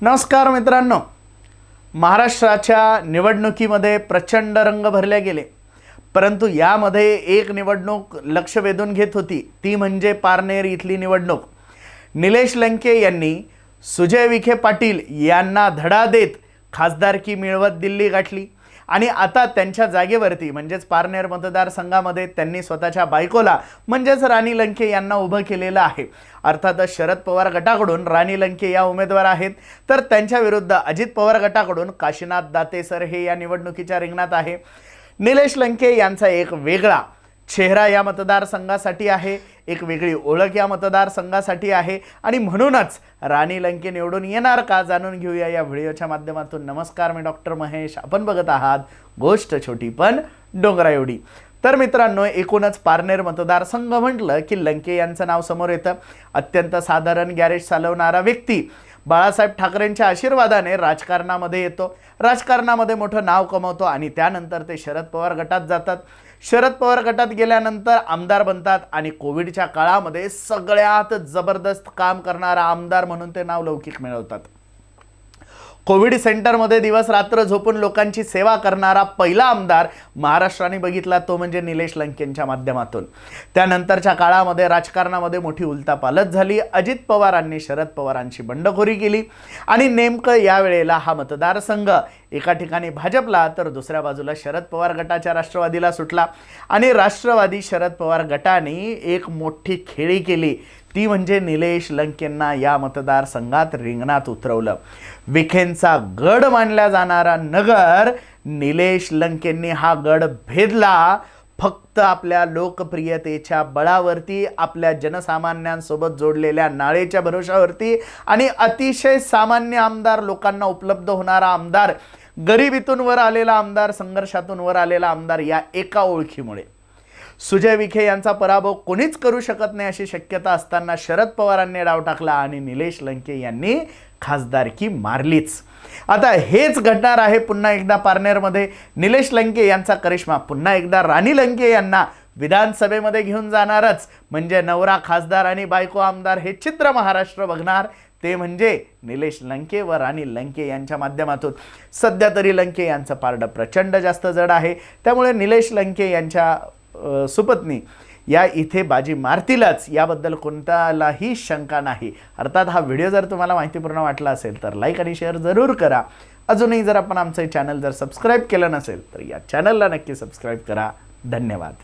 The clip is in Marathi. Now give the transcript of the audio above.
नमस्कार मित्रांनो. महाराष्ट्राच्या निवडणुकीमध्ये प्रचंड रंग भरले गेले. परंतु यामध्ये एक निवडणूक लक्ष वेधून घेत होती. ती म्हणजे पारनेर इथली निवडणूक. निलेश लंके यांनी सुजय विखे पाटील यांना धडा देत खासदारकी मिळवत दिल्ली गाठली. आणि आता त्यांच्या जागेवरती म्हणजेच पारनेर मतदारसंघामध्ये त्यांनी स्वतःच्या बायकोला म्हणजेच राणी लंके यांना उभं केलेलं आहे. अर्थातच शरद पवार गटाकडून राणी लंके या उमेदवार आहेत. तर त्यांच्या विरुद्ध अजित पवार गटाकडून काशीनाथ दाते सर हे या निवडणुकीच्या रिंगणात आहे. निलेश लंके यांचा एक वेगळा चेहरा या मतदारसंघासाठी आहे. एक वेगळी ओळख या मतदारसंघासाठी आहे. आणि म्हणूनच राणी लंके निवडून येणार का जाणून घेऊया या व्हिडिओच्या माध्यमातून. नमस्कार मी डॉक्टर महेश. आपण बघत आहात गोष्ट छोटी पण डोंगरा एवढी. तर मित्रांनो एकूणच पारनेर मतदारसंघ म्हटलं की लंके यांचं नाव समोर येतं. अत्यंत साधारण गॅरेज चालवणारा व्यक्ती बाळासाहेब ठाकरेंच्या आशीर्वादाने राजकारणामध्ये येतो. राजकारणामध्ये मोठं नाव कमवतो आणि त्यानंतर ते शरद पवार गटात जातात. शरद पवार गटात गेल्यानंतर आमदार बनतात आणि कोविडच्या काळामध्ये सगळ्यात जबरदस्त काम करणारा आमदार म्हणून ते नाव लौकिक मिळवतात. कोविड सेंटरमध्ये दिवस रात्र झोपून लोकांची सेवा करणारा पहिला आमदार महाराष्ट्राने बघितला तो म्हणजे निलेश लंकेंच्या माध्यमातून. त्यानंतरच्या काळामध्ये राजकारणामध्ये मोठी उलतापालत झाली. अजित पवारांनी शरद पवारांची बंडखोरी केली आणि नेमकं यावेळेला हा मतदारसंघ. एका ठिकाणी भाजपला तर दुसऱ्या बाजूला शरद पवार गटाच्या राष्ट्रवादीला सुटला आणि राष्ट्रवादी शरद पवार गटाने एक मोठी खेळी केली. ती म्हणजे निलेश लंकेंना या मतदारसंघात रिंगणात उतरवलं. विखेंचा गड मानला जाणारा नगर निलेश लंकेंनी हा गड भेदला. फक्त आपल्या लोकप्रियतेच्या बळावरती आपल्या जनसामान्यांसोबत जोडलेल्या नाळेच्या भरोशावरती आणि अतिशय सामान्य आमदार लोकांना उपलब्ध होणारा आमदार गरिबीतून वर आलेला आमदार संघर्षातून वर आलेला आमदार या एका ओळखीमुळे. सुजय विखे यांचा पराभव कोणीच करू शकत नाही अशी शक्यता असताना शरद पवारांनी डाव टाकला आणि निलेश लंके यांनी खासदारकी मारलीच. आता हेच घडणार आहे पुन्हा एकदा पारनेरमध्ये. निलेश लंके यांचा करिश्मा पुन्हा एकदा राणी लंके यांना विधानसभेमध्ये घेऊन जाणारच. म्हणजे नवरा खासदार आणि बायको आमदार हे चित्र महाराष्ट्र बघणार. ते म्हणजे निलेश लंके व राणी लंके यांच्या माध्यमातून. सध्या तरी लंके यांचं पारडं प्रचंड जास्त जड आहे. त्यामुळे निलेश लंके यांच्या सुपत्नी या इथे बाजी मारतीलच याबद्दल कोणतालाही शंका नाही. अर्थात हा व्हिडिओ जर तुम्हाला माहितीपूर्ण वाटला असेल तर लाईक आणि शेअर जरूर करा. अजूनही जर आपण आमचं चॅनल जर सबस्क्राईब केलं नसेल तर या चॅनलला नक्की सबस्क्राईब करा. धन्यवाद.